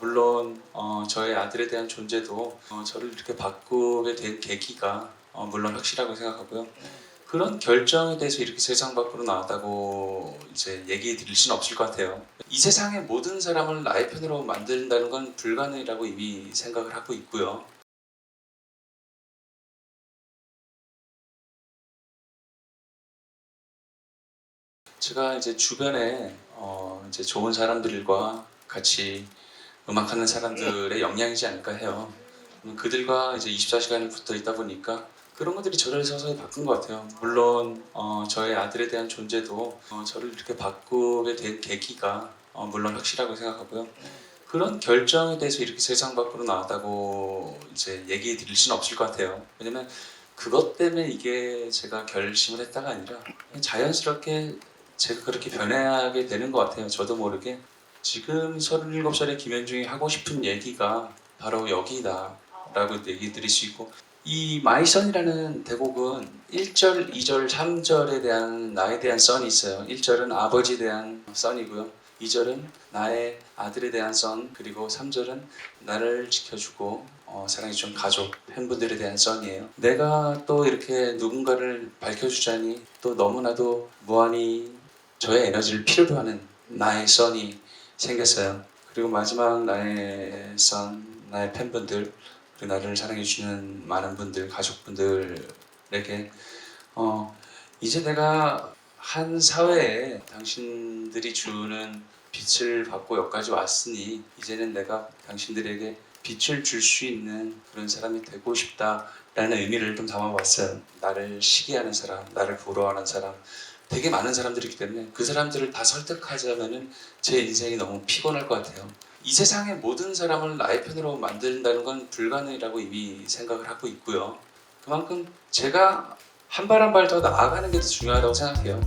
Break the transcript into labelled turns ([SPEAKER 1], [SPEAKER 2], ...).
[SPEAKER 1] 물론 어, 저의 아들에 대한 존재도 어, 저를 이렇게 바꾸게 된 계기가 어, 물론 확실하고 생각하고요. 그런 결정에 대해서 이렇게 세상 밖으로 나왔다고 이제 얘기 드릴 수는 없을 것 같아요. 이 세상의 모든 사람을 나의 편으로 만든다는 건 불가능이라고 이미 생각을 하고 있고요. 제가 이제 주변에 어, 이제 좋은 사람들과 같이 음악하는 사람들의 영향이지 않을까 해요. 음, 그들과 이제 24시간이 붙어 있다 보니까 그런 것들이 저를 서서히 바꾼 것 같아요. 물론 어, 저의 아들에 대한 존재도 어, 저를 이렇게 바꾸게 된 계기가 어, 물론 확실하고 생각하고요. 그런 결정에 대해서 이렇게 세상 밖으로 나왔다고 이제 얘기 드릴 수는 없을 것 같아요. 왜냐면 그것 때문에 이게 제가 결심을 했다가 아니라 자연스럽게 제가 그렇게 변해하게 되는 것 같아요. 저도 모르게 지금 37살의 김현중이 하고 싶은 얘기가 바로 여기다라고 얘기 드릴 수 있고 이 마이선이라는 대곡은 1절, 2절, 3절에 대한 나에 대한 썬이 있어요. 1절은 아버지에 대한 썬이고요. 2절은 나의 아들에 대한 썬 그리고 3절은 나를 지켜주고 어, 사랑해준 가족, 팬분들에 대한 썬이에요. 내가 또 이렇게 누군가를 밝혀주자니 또 너무나도 무한히 저의 에너지를 필요로 하는 나의 썬이 생겼어요. 그리고 마지막 나의 선, 나의 팬분들, 그리고 나를 사랑해 주시는 많은 분들, 가족분들에게 어, 이제 내가 한 사회에 당신들이 주는 빛을 받고 여기까지 왔으니 이제는 내가 당신들에게 빛을 줄 수 있는 그런 사람이 되고 싶다라는 의미를 좀 담아봤어요. 나를 시기하는 사람, 나를 부러워하는 사람, 되게 많은 사람들이 있기 때문에 그 사람들을 다 설득하자면은 제 인생이 너무 피곤할 것 같아요. 이 세상의 모든 사람을 나의 편으로 만든다는 건 불가능이라고 이미 생각을 하고 있고요. 그만큼 제가 한 발 한 발 더 나아가는 게 더 중요하다고 생각해요.